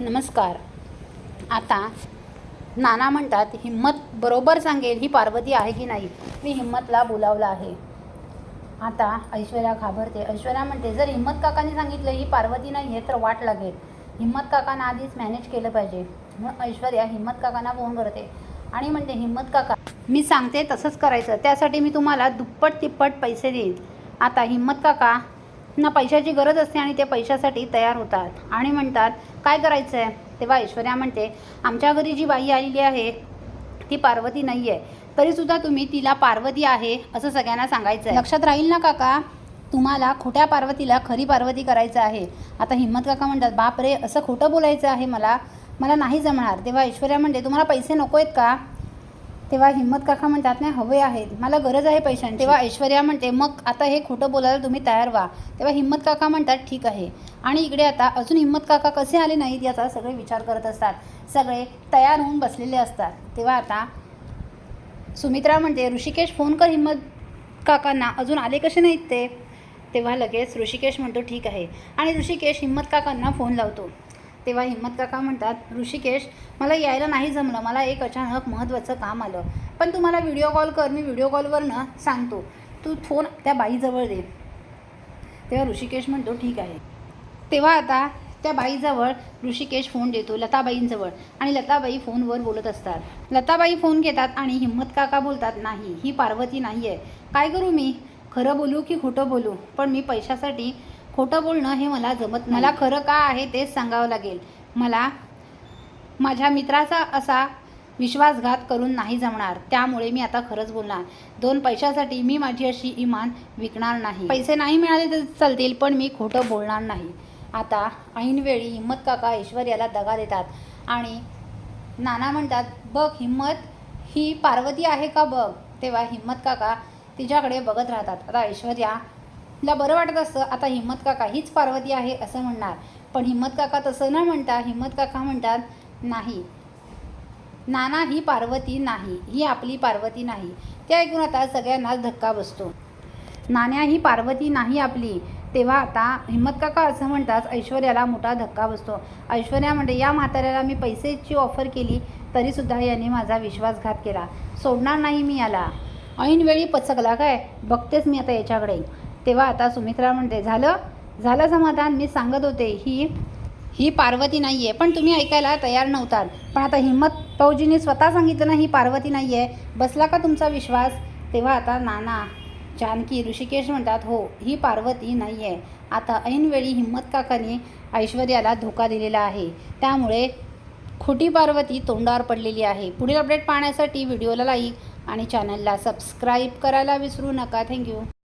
नमस्कार. आता नाना म्हणतात हिम्मत बरोबर सांगेल ही पार्वती आहे की नाही? मी हिम्मतला बोलावलं आहे. आता ऐश्वर्या घाबरते. ऐश्वर्या म्हणते जर हिम्मत काकांनी सांगितलं ही पार्वती नाही आहे तर वाट लागेल. हिम्मत काकांना आधीच मॅनेज केलं पाहिजे. म्हणून ऐश्वर्या हिम्मत काकांना फोन करते आणि म्हणते हिम्मत काका मी सांगते तसंच करायचं. त्यासाठी मी तुम्हाला दुप्पट तिप्पट पैसे देईन. आता हिम्मत काका ना पैशाची गरज असते आणि ते पैशासाठी तयार होतात. आणि म्हणतात काय करायचं आहे तेव्हा ऐश्वर्या म्हणते आमच्या घरी जी बाई आलेली आहे ती पार्वती नाही आहे तरीसुद्धा तुम्ही तिला पार्वती आहे असं सगळ्यांना सांगायचं आहे लक्षात राहील ना काका? तुम्हाला खोट्या पार्वतीला खरी पार्वती करायचं आहे. आता हिम्मत काका म्हणतात बाप रे असं खोटं बोलायचं आहे मला? मला नाही जमणार. तेव्हा ऐश्वर्या म्हणते तुम्हाला पैसे नको आहेत का? तेव्हा हिम्मत काका म्हणतात नाही हवे आहेत. मला गरज आहे पैशांची. तेव्हा ऐश्वर्या म्हणते मग आता हे खोटं बोलायला तुम्ही तयार व्हा. तेव्हा हिम्मत काका म्हणतात ठीक आहे. आणि इकडे आता अजून हिम्मत काका कसे आले नाहीत याचा सगळे विचार करत असतात. सगळे तयार होऊन बसलेले असतात. तेव्हा आता सुमित्रा म्हणते ऋषिकेश फोन कर हिम्मत काकांना. अजून आले कसे नाहीत ते? तेव्हा लगेच ऋषिकेश म्हणतो ठीक आहे. आणि ऋषिकेश हिम्मत काकांना फोन लावतो. तेव्हा हिम्मत काका म्हणतात ऋषिकेश मला यायला नाही जमलं. मला एक अचानक महत्त्वाचं काम आलं. पण तू मला व्हिडिओ कॉल कर. मी व्हिडिओ कॉलवरनं सांगतो. तू फोन त्या बाईजवळ दे. तेव्हा ऋषिकेश म्हणतो ठीक आहे. तेव्हा आता त्या बाईजवळ ऋषिकेश फोन देतो लताबाईंजवळ. आणि लताबाई फोनवर बोलत असतात. लताबाई फोन घेतात आणि हिम्मत काका बोलतात नाही ही पार्वती नाही आहे काय करू मी? खरं बोलू की खोटं बोलू? पण मी पैशासाठी खोटं बोलणं हे मला जमत मला खरं का आहे तेच सांगावं लागेल. मला माझ्या मित्राचा असा विश्वासघात करून नाही जमणार. त्यामुळे मी आता खरंच बोलणार. दोन पैशासाठी मी माझी अशी इमान विकणार नाही. पैसे नाही मिळाले तर चालतील पण मी खोटं बोलणार नाही. आता ऐनवेळी हिम्मत काका ऐश्वर्याला दगा देतात आणि नाना म्हणतात बघ हिम्मत ही पार्वती आहे का बघ? तेव्हा हिम्मत काका तिच्याकडे बघत राहतात. आता ऐश्वर्या ऐश्वर्याला बरं वाटत असतं आता हिम्मत काका हीच पार्वती आहे असं म्हणणार. पण हिम्मत काका तसं न म्हणता हिम्मत काका म्हणतात नाही. नाना ही पार्वती नाही. ही आपली पार्वती नाही. ते ऐकून आता सगळ्यांनाच धक्का बसतो. नाण्या ही पार्वती नाही आपली. तेव्हा आता हिम्मत काका असं म्हणतात ऐश्वर्याला मोठा धक्का बसतो. ऐश्वर्या म्हणते या म्हाताऱ्याला मी पैसेची ऑफर केली तरीसुद्धा याने माझा विश्वासघात केला. सोडणार नाही मी याला. ऐनवेळी पचकला काय? बघतेच मी आता याच्याकडे. तेव्हा आता सुमित्रा म्हणते झालं झालं समाधान मी सांगत होते ही ही पार्वती नाही आहे पण तुम्ही ऐकायला तयार नव्हतात पण आता हिम्मत पौजीने स्वतः सांगितलं ना ही पार्वती नाही आहे बसला का तुमचा विश्वास? तेव्हा आता नाना जानकी ऋषिकेश म्हणतात हो ही पार्वती नाही आहे आता ऐनवेळी हिम्मत काकाने ऐश्वर्याला धोका दिलेला आहे. त्यामुळे खोटी पार्वती तोंडावर पडलेली आहे. पुढील अपडेट पाहण्यासाठी व्हिडिओला लाईक आणि चॅनलला सबस्क्राईब करायला विसरू नका. थँक्यू.